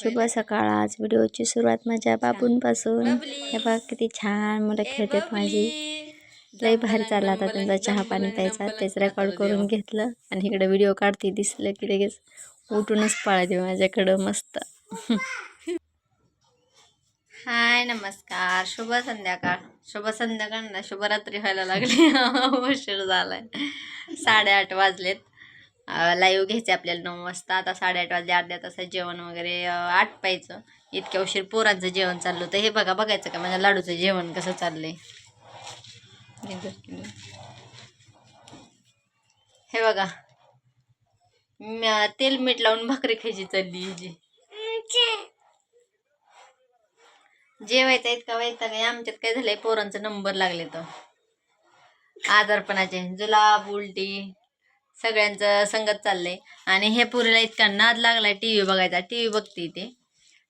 शुभ सकाळ. आज व्हिडिओची सुरुवात माझ्या बाबूंपासून. हे बघ किती छान मुलं खेळतात माझी. लई भारी चालला आता त्यांचा चहा पाणी प्यायचा. तेच रेकॉर्ड करून घेतलं आणि इकडे व्हिडिओ काढते दिसलं की लगेच उठूनच पळायचे माझ्याकडं मस्त. हाय नमस्कार. शुभ संध्याकाळ. शुभ संध्याकाळ ना शुभरात्री व्हायला लागली. उशीर झालाय. साडेआठ वाजलेत. लाईव्ह घ्यायचे आपल्याला नऊ वाजता. आता साडेआठ वाजले अर्ध्या तासात जेवण वगैरे आठ पायचं इतक्या उशीर पोरांचं जेवण चाललं होतं. हे बघा बघायचं का? माझ्या लाडूचं जेवण कसं चाललंय? हे बघा. तेल मीठ लावून भाकरी खायची चालली हिची. जेवायचं इतका वैताग काय आमच्यात काय झालंय पोरांचं नंबर लागले तर. आजारपणाचे. जुलाब उलटी. सगळ्यांचं संगत चाललंय. आणि हे पुरीला इतका नाद लागलाय टी व्ही बघायचा. टी व्ही बघते ते.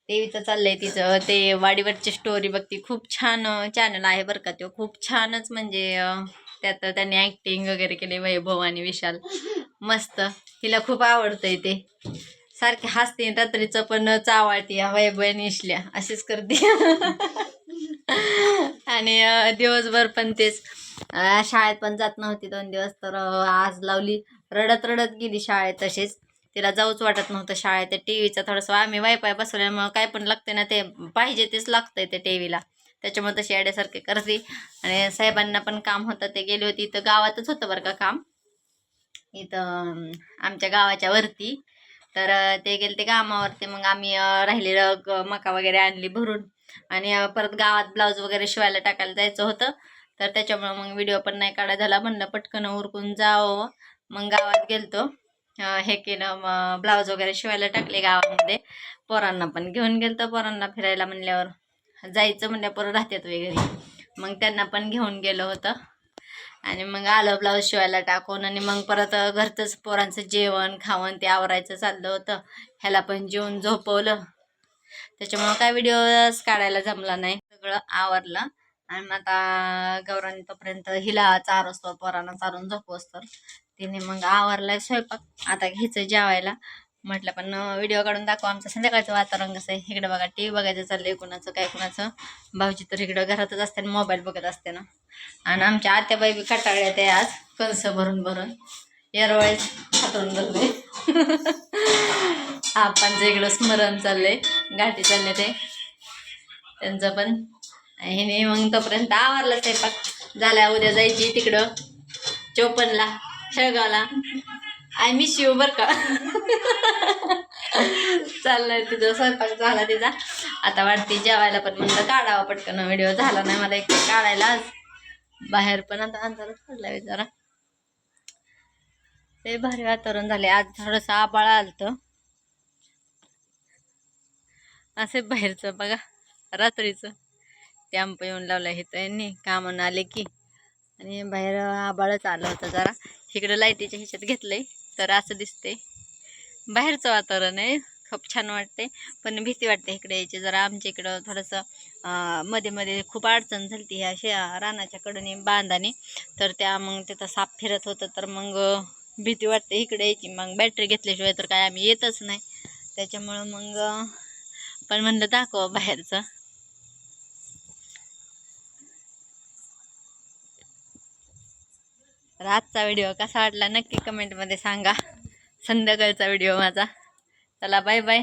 टी व्हीचं चाललंय तिचं. ते वाडीवरची स्टोरी बघते. खूप छान चॅनल आहे बरं का तो खूप छानच म्हणजे त्यात त्यांनी ॲक्टिंग वगैरे केले वैभव आणि विशाल. मस्त. तिला खूप आवडतंय ते. सारखे हसते रात्रीचं पण चावाळती वैभव निशल्या असेच करते. आणि दिवसभर पण तेच. शाळेत पण जात नव्हती दोन दिवस तर आज लावली. रडत रडत गेली शाळेत तशीच. तिला जाऊच वाटत नव्हतं शाळेत. टी व्हीचं थोडंसं आम्ही वायफाय बसवल्यामुळं काय पण लागते ना ते पाहिजे तेच लागतंय ते टी व्हीला त्याच्यामुळे तशी अड्यासारखे करते. आणि साहेबांना पण काम होतं ते गेले होते. इथं गावातच होतं बरं का काम. इथं आमच्या गावाच्या वरती. तर ते गेले ते कामावरती. मग आम्ही राहिले राहिलेलं ग- मका वगैरे आणली भरून. आणि परत गावात ब्लाऊज वगैरे शिवायला टाकायला जायचं होतं. तर त्याच्यामुळे मग व्हिडिओ पण नाही काढा झाला. म्हणलं पटकन उरकून जावं. मग गावात गेलतो. हे केलं ब्लाऊज वगैरे शिवायला टाकले गावामध्ये. पोरांना पण घेऊन गेलतो. पोरांना फिरायला म्हणल्यावर जायचं म्हणल्या पोरं राहतात वगैरे. मग त्यांना पण घेऊन गेलो होतं. आणि मग आलं ब्लाऊज शिवायला टाकून आणि मग परत घरचंच पोरांचं जेवण खावण ते आवरायचं चाललं होतं. ह्याला पण जेवण झोपवलं. त्याच्यामुळं काय व्हिडिओज काढायला जमला नाही. सगळं आवरलं. आणि मग आता गौरांनी तोपर्यंत हिला असतो पोरांना चारून झोपवस तर तिने मग आवरलाय स्वयंपाक. आता घ्यायचं जेवायला. म्हटलं पण व्हिडिओ काढून दाखव आमचं. संध्याकाळचं वातावरण कसं आहे? इकडे बघा टी व्ही बघायचं चाललंय कुणाचं काय कुणाचं. भाऊजी तर इकडं घरातच असते आणि मोबाईल बघत असते ना. आणि आमच्या आत्याबाई बी कटाळ्यात आहे आज. कणस भरून भरून. येरवाळीच हातरून बसले. आपांचं इकडं स्मरण चाललंय गाठी चालले ते. त्यांचं पण. हिने मग तोपर्यंत आवरला स्वयंपाक. झाल्या उद्या जायची तिकडं. चोपनला शेळगावला. आय मिस यू बर का? चाललंय तिचा स्वयंपाक झाला तिचा. आता वाटते जेवायला पण म्हणलं काढावा पटकन. व्हिडिओ झाला नाही मला एक काढायला आज. बाहेर पण आता अंधारच पडला जरा. ते भारी वातावरण झाले आज थोडंसं आबाळ आलतं. असे बाहेरचं बघा रात्रीचं. टॅम्प येऊन लावला हे त्यांनी कामानं आले की. आणि बाहेर आबाळच आलं होतं जरा. इकडं लाईटीच्या ह्याच्यात घेतलंय तर असं दिसते बाहेरचं वातावरण आहे खूप छान वाटते पण भीती वाटते इकडे यायची जरा आमच्या इकडं थोडंसं मध्ये मध्ये खूप अडचण झाली ती ह्या रानाच्याकडून रानाच्या बांधाने. तर त्या मग तिथं साप फिरत होतं तर मग भीती वाटते इकडे यायची. मग बॅटरी घेतल्याशिवाय तर काय आम्ही येतच नाही. त्याच्यामुळं मग पण म्हणलं दाखव बाहेरचं. तर आजचा व्हिडिओ कसा वाटला नक्की कमेंटमध्ये सांगा. संध्याकाळचा व्हिडिओ माझा. चला बाय बाय